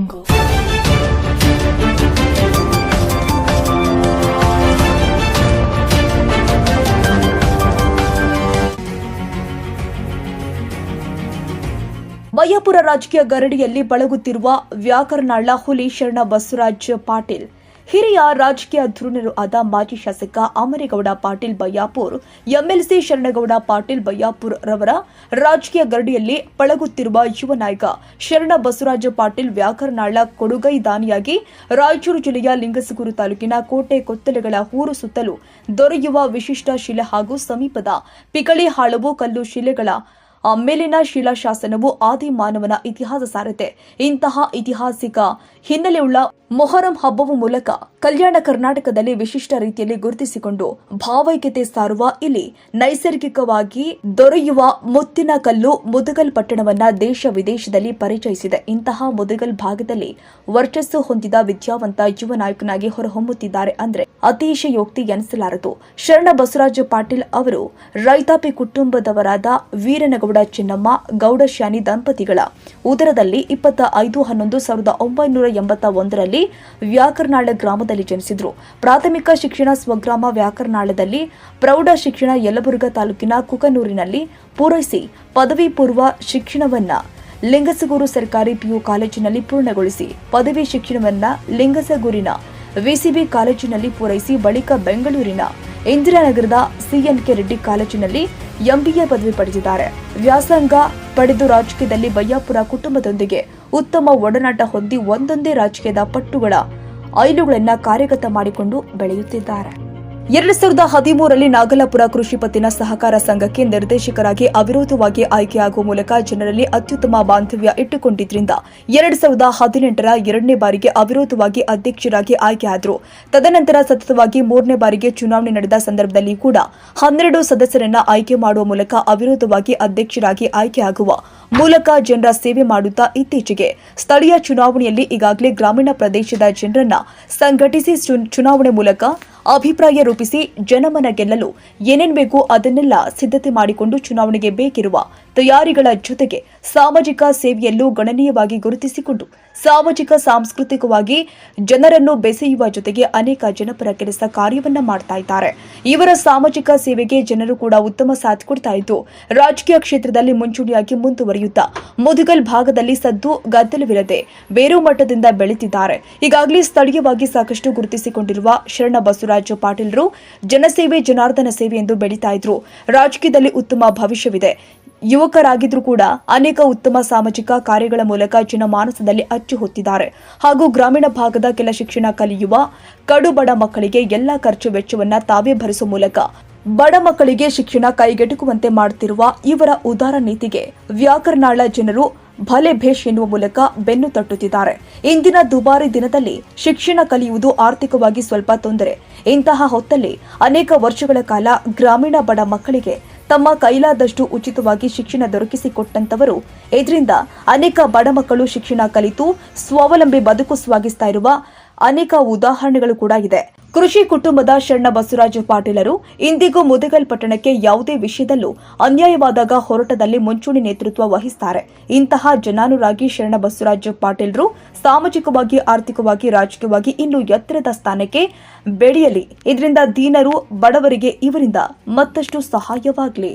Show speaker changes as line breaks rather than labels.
ಬಯ್ಯಾಪುರ ರಾಜಕೀಯ ಗರಡಿಯಲ್ಲಿ ಬಳಗುತ್ತಿರುವ ವ್ಯಾಕರಣಾಳ ಹುಲಿ ಶರಣ ಬಸವರಾಜ್ ಪಾಟೀಲ್. ಹಿರಿಯ ರಾಜಕೀಯ ಧುರೀಣರು ಆದ ಮಾಜಿ ಶಾಸಕ ಅಮರೇಗೌಡ ಪಾಟೀಲ್ ಬಯ್ಯಾಪುರ್ ಎಂಎಲ್ಸಿ ಶರಣಗೌಡ ಪಾಟೀಲ್ ಬಯ್ಯಾಪುರ್ ರವರ ರಾಜಕೀಯ ಗರಡಿಯಲ್ಲಿ ಪಳಗುತ್ತಿರುವ ಯುವ ನಾಯಕ ಶರಣ ಬಸವರಾಜ ಪಾಟೀಲ್ ವ್ಯಾಕರನಾಳ ಕೊಡುಗೈ ದಾನಿಯಾಗಿ ರಾಯಚೂರು ಜಿಲ್ಲೆಯ ಲಿಂಗಸಗೂರು ತಾಲೂಕಿನ ಕೋಟೆ ಕೊತ್ತಲೆಗಳ ಊರು ಸುತ್ತಲೂ ದೊರೆಯುವ ವಿಶಿಷ್ಟ ಶಿಲೆ ಹಾಗೂ ಸಮೀಪದ ಪಿಕಳಿ ಹಾಳವು ಕಲ್ಲು ಶಿಲೆಗಳ ಆ ಮೇಲಿನ ಶಿಲಾಶಾಸನವು ಆದಿ ಮಾನವನ ಇತಿಹಾಸ ಸಾರತೆ ಇಂತಹ ಐತಿಹಾಸಿಕ ಹಿನ್ನೆಲೆಯುಳ್ಳ ಮೊಹರಂ ಹಬ್ಬವ ಮೂಲಕ ಕಲ್ಯಾಣ ಕರ್ನಾಟಕದಲ್ಲಿ ವಿಶಿಷ್ಟ ರೀತಿಯಲ್ಲಿ ಗುರುತಿಸಿಕೊಂಡು ಭಾವೈಕ್ಯತೆ ಸಾರುವ ಇಲ್ಲಿ ನೈಸರ್ಗಿಕವಾಗಿ ದೊರೆಯುವ ಮುತ್ತಿನ ಕಲ್ಲು ಮುದಗಲ್ ಪಟ್ಟಣವನ್ನ ದೇಶ ವಿದೇಶದಲ್ಲಿ ಪರಿಚಯಿಸಿದೆ. ಇಂತಹ ಮುದಗಲ್ ಭಾಗದಲ್ಲಿ ವರ್ಚಸ್ಸು ಹೊಂದಿದ ವಿದ್ಯಾವಂತ ಯುವ ನಾಯಕನಾಗಿ ಹೊರಹೊಮ್ಮುತ್ತಿದ್ದಾರೆ ಅಂದ್ರೆ ಅತಿಶಯೋಕ್ತಿ ಎನಿಸಲಾರದು. ಶರಣ ಬಸವರಾಜ ಪಾಟೀಲ್ ಅವರು ರೈತಾಪಿ ಕುಟುಂಬದವರಾದ ವೀರನಗೌಡ ಚಿನ್ನಮ್ಮ ಗೌಡಶ್ಯಾನಿ ದಂಪತಿಗಳ. ಉದರದಲ್ಲಿ ಇಪ್ಪತ್ತ ಐದು, ಹನ್ನೊಂದು, ಸಾವಿರದ ಒಂಬೈನೂರ ಎಂಬತ್ತ ಒಂದರಲ್ಲಿ ವ್ಯಾಕರ್ನಾಳ ಗ್ರಾಮದಲ್ಲಿ ಜನಿಸಿದ್ರು. ಪ್ರಾಥಮಿಕ ಶಿಕ್ಷಣ ಸ್ವಗ್ರಾಮ ವ್ಯಾಕರ್ನಾಳದಲ್ಲಿ ಪ್ರೌಢ ಶಿಕ್ಷಣ ಯಲಬುರ್ಗ ತಾಲೂಕಿನ ಕುಕನೂರಿನಲ್ಲಿ ಪೂರೈಸಿ ಪದವಿ ಪೂರ್ವ ಶಿಕ್ಷಣವನ್ನ ಲಿಂಗಸಗೂರು ಸರ್ಕಾರಿ ಪಿಯು ಕಾಲೇಜಿನಲ್ಲಿ ಪೂರ್ಣಗೊಳಿಸಿ ಪದವಿ ಶಿಕ್ಷಣವನ್ನ ಲಿಂಗಸಗೂರಿನ ವಿಸಿಬಿ ಕಾಲೇಜಿನಲ್ಲಿ ಪೂರೈಸಿ ಬಳಿಕ ಬೆಂಗಳೂರಿನ ಇಂದಿರಾನಗರದ ಸಿಎನ್ಕೆ ರೆಡ್ಡಿ ಕಾಲೇಜಿನಲ್ಲಿ ಎಂಬಿಎ ಪದವಿ ಪಡೆದಿದ್ದಾರೆ. ವ್ಯಾಸಂಗ ಪಡೆದು ರಾಜಕೀಯದಲ್ಲಿ ಬಯ್ಯಾಪುರ ಕುಟುಂಬದೊಂದಿಗೆ ಉತ್ತಮ ಒಡನಾಟ ಹೊಂದಿ ಒಂದೊಂದೇ ರಾಜಕೀಯದ ಪಟ್ಟುಗಳ ಐಲುಗಳನ್ನು ಕಾರ್ಯಗತ ಮಾಡಿಕೊಂಡು ಬೆಳೆಯುತ್ತಿದ್ದಾರೆ. ಎರಡು ಸಾವಿರದ ಹದಿಮೂರರಲ್ಲಿ ನಾಗಲಾಪುರ ಕೃಷಿ ಪತ್ತಿನ ಸಹಕಾರ ಸಂಘಕ್ಕೆ ನಿರ್ದೇಶಕರಾಗಿ ಅವಿರೋಧವಾಗಿ ಆಯ್ಕೆಯಾಗುವ ಮೂಲಕ ಜನರಲ್ಲಿ ಅತ್ಯುತ್ತಮ ಬಾಂಧವ್ಯ ಇಟ್ಟುಕೊಂಡಿದ್ದರಿಂದ ಎರಡು ಸಾವಿರದ ಹದಿನೆಂಟರ ಎರಡನೇ ಬಾರಿಗೆ ಅವಿರೋಧವಾಗಿ ಅಧ್ಯಕ್ಷರಾಗಿ ಆಯ್ಕೆಯಾದರು. ತದನಂತರ ಸತತವಾಗಿ ಮೂರನೇ ಬಾರಿಗೆ ಚುನಾವಣೆ ನಡೆದ ಸಂದರ್ಭದಲ್ಲಿ ಕೂಡ ಹನ್ನೆರಡು ಸದಸ್ಯರನ್ನ ಆಯ್ಕೆ ಮಾಡುವ ಮೂಲಕ ಅವಿರೋಧವಾಗಿ ಅಧ್ಯಕ್ಷರಾಗಿ ಆಯ್ಕೆಯಾಗುವ ಮೂಲಕ ಜನರ ಸೇವೆ ಮಾಡುತ್ತಾ ಇತ್ತೀಚೆಗೆ ಸ್ಥಳೀಯ ಚುನಾವಣೆಯಲ್ಲಿ ಈಗಾಗಲೇ ಗ್ರಾಮೀಣ ಪ್ರದೇಶದ ಜನರನ್ನ ಸಂಘಟಿಸಿ ಚುನಾವಣೆ ಮೂಲಕ ಅಭಿಪ್ರಾಯ ರೂಪಿಸಿ ಜನಮನ ಗೆಲ್ಲಲು ಏನೇನ್ ಬೇಕು ಅದನ್ನೆಲ್ಲ ಸಿದ್ಧತೆ ಮಾಡಿಕೊಂಡು ಚುನಾವಣೆಗೆ ಬೇಕಿರುವ ತಯಾರಿಗಳ ಜೊತೆಗೆ ಸಾಮಾಜಿಕ ಸೇವೆಯಲ್ಲೂ ಗಣನೀಯವಾಗಿ ಗುರುತಿಸಿಕೊಂಡು ಸಾಮಾಜಿಕ, ಸಾಂಸ್ಕೃತಿಕವಾಗಿ ಜನರನ್ನು ಬೆಸೆಯುವ ಜೊತೆಗೆ ಅನೇಕ ಜನಪರ ಕೆಲಸ ಕಾರ್ಯವನ್ನ ಮಾಡ್ತಾ ಇದ್ದಾರೆ. ಇವರ ಸಾಮಾಜಿಕ ಸೇವೆಗೆ ಜನರು ಕೂಡ ಉತ್ತಮ ಸಾಥ್ ಕೊಡ್ತಾ ಇದ್ದು, ರಾಜಕೀಯ ಕ್ಷೇತ್ರದಲ್ಲಿ ಮುಂಚೂಣಿಯಾಗಿ ಮುಂದುವರಿಯುತ್ತಾ ಮುದುಗಲ್ ಭಾಗದಲ್ಲಿ ಸದ್ದು ಗದ್ದಲವಿರದೆ ಬೇರು ಮಟ್ಟದಿಂದ ಬೆಳೆತಿದ್ದಾರೆ. ಈಗಾಗಲೇ ಸ್ಥಳೀಯವಾಗಿ ಸಾಕಷ್ಟು ಗುರುತಿಸಿಕೊಂಡಿರುವ ಶರಣ ಬಸವರಾಜ ಪಾಟೀಲರು, ಜನಸೇವೆ, ಜನಾರ್ದನ ಸೇವೆ ಎಂದು ಬೆಳೀತಾ ಇದ್ರು. ರಾಜಕೀಯದಲ್ಲಿ ಉತ್ತಮ ಭವಿಷ್ಯವಿದೆ. ಯುವಕರಾಗಿದ್ರೂ ಕೂಡ ಅನೇಕ ಉತ್ತಮ ಸಾಮಾಜಿಕ ಕಾರ್ಯಗಳ ಮೂಲಕ ಜನಮಾನಸದಲ್ಲಿ ಅಚ್ಚು ಹೊತ್ತಿದ್ದಾರೆ. ಹಾಗೂ ಗ್ರಾಮೀಣ ಭಾಗದ ಕೆಲ ಶಿಕ್ಷಣ ಕಲಿಯುವ ಕಡು ಬಡ ಮಕ್ಕಳಿಗೆ ಎಲ್ಲಾ ಖರ್ಚು ವೆಚ್ಚವನ್ನ ತಾವೇ ಭರಿಸುವ ಮೂಲಕ ಬಡ ಮಕ್ಕಳಿಗೆ ಶಿಕ್ಷಣ ಕೈಗೆಟುಕುವಂತೆ ಮಾಡುತ್ತಿರುವ ಇವರ ಉದಾರ ನೀತಿಗೆ ವ್ಯಾಕರಣಾಳ ಜನರು ಭಲೆ ಭೇಷ್ ಎನ್ನುವ ಮೂಲಕ ಬೆನ್ನು ತಟ್ಟುತ್ತಿದ್ದಾರೆ. ಇಂದಿನ ದುಬಾರಿ ದಿನದಲ್ಲಿ ಶಿಕ್ಷಣ ಕಲಿಯುವುದು ಆರ್ಥಿಕವಾಗಿ ಸ್ವಲ್ಪ ತೊಂದರೆ. ಇಂತಹ ಹೊತ್ತಲ್ಲಿ ಅನೇಕ ವರ್ಷಗಳ ಕಾಲ ಗ್ರಾಮೀಣ ಬಡ ಮಕ್ಕಳಿಗೆ ತಮ್ಮ ಕೈಲಾದಷ್ಟು ಉಚಿತವಾಗಿ ಶಿಕ್ಷಣ ದೊರಕಿಸಿಕೊಟ್ಟಂತವರು ಇದರಿಂದ ಅನೇಕ ಬಡ ಮಕ್ಕಳು ಶಿಕ್ಷಣ ಕಲಿತು ಸ್ವಾವಲಂಬಿ ಬದುಕು ಸಾಗಿಸ್ತಾ ಇರುವ ಅನೇಕ ಉದಾಹರಣೆಗಳು ಕೂಡ ಇದೆ. ಕೃಷಿ ಕುಟುಂಬದ ಶರಣ ಬಸವರಾಜ ಪಾಟೀಲರು ಇಂದಿಗೂ ಮುದಗಲ್ ಪಟ್ಟಣಕ್ಕೆ ಯಾವುದೇ ವಿಷಯದಲ್ಲೂ ಅನ್ಯಾಯವಾದಾಗ ಹೋರಾಟದಲ್ಲಿ ಮುಂಚೂಣಿ ನೇತೃತ್ವ ವಹಿಸುತ್ತಾರೆ ಇಂತಹ ಜನಾನುರಾಗಿ ಶರಣ ಬಸವರಾಜ ಪಾಟೀಲರು ಸಾಮಾಜಿಕವಾಗಿ, ಆರ್ಥಿಕವಾಗಿ, ರಾಜಕೀಯವಾಗಿ ಇನ್ನೂ ಎತ್ತರದ ಸ್ಥಾನಕ್ಕೆ ಬೆಳೆಯಲಿ. ಇದರಿಂದ ದೀನರು, ಬಡವರಿಗೆ ಇವರಿಂದ ಮತ್ತಷ್ಟು ಸಹಾಯವಾಗಲಿ.